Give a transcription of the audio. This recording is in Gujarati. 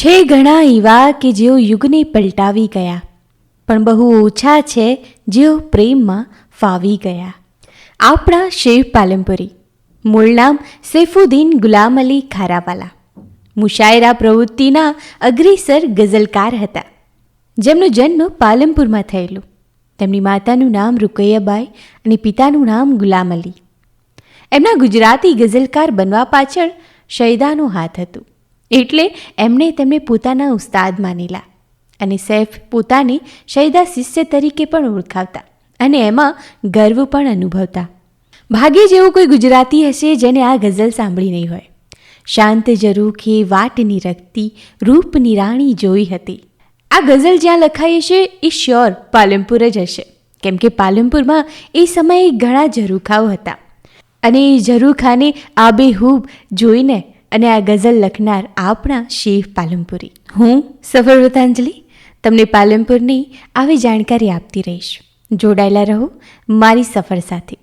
છે ઘણા એવા કે જેઓ યુગને પલટાવી ગયા, પણ બહુ ઓછા છે જેઓ પ્રેમમાં ફાવી ગયા. આપણા શેવ પાલમપુરી મૂળ નામ સૈફુદ્દીન ગુલામ અલી ખારાવાલા. મુશાયરા પ્રવૃત્તિના અગ્રેસર ગઝલકાર હતા. જેમનો જન્મ પાલમપુરમાં થયેલો. તેમની માતાનું નામ રૂકૈયાબાઈ અને પિતાનું નામ ગુલામ અલી. એમના ગુજરાતી ગઝલકાર બનવા પાછળ શૈદાનો હાથ હતો. એટલે એમણે તેમને પોતાના ઉસ્તાદ માનેલા અને સૈફ પોતાને શૈદા શિષ્ય તરીકે પણ ઓળખાવતા અને એમાં ગર્વ પણ અનુભવતા. ભાગ્યે જેવું કોઈ ગુજરાતી હશે જેને આ ગઝલ સાંભળી નહીં હોય. શાંત જરૂખે વાટની રખતી રૂપની રાણી જોઈ હતી. આ ગઝલ જ્યાં લખાઈ હશે એ શ્યોર પાલનપુર જ હશે. કેમ કે પાલનપુરમાં એ સમયે ઘણા ઝરૂખાઓ હતા. અને એ ઝરૂખાને આબેહૂબ જોઈને અને આ ગઝલ લખનાર આપણા શિવ પાલનપુરી. હું સફળ વૃતાંજલિ તમને પાલનપુરની આવી જાણકારી આપતી રહીશ. જોડાયેલા રહો મારી સફર સાથે.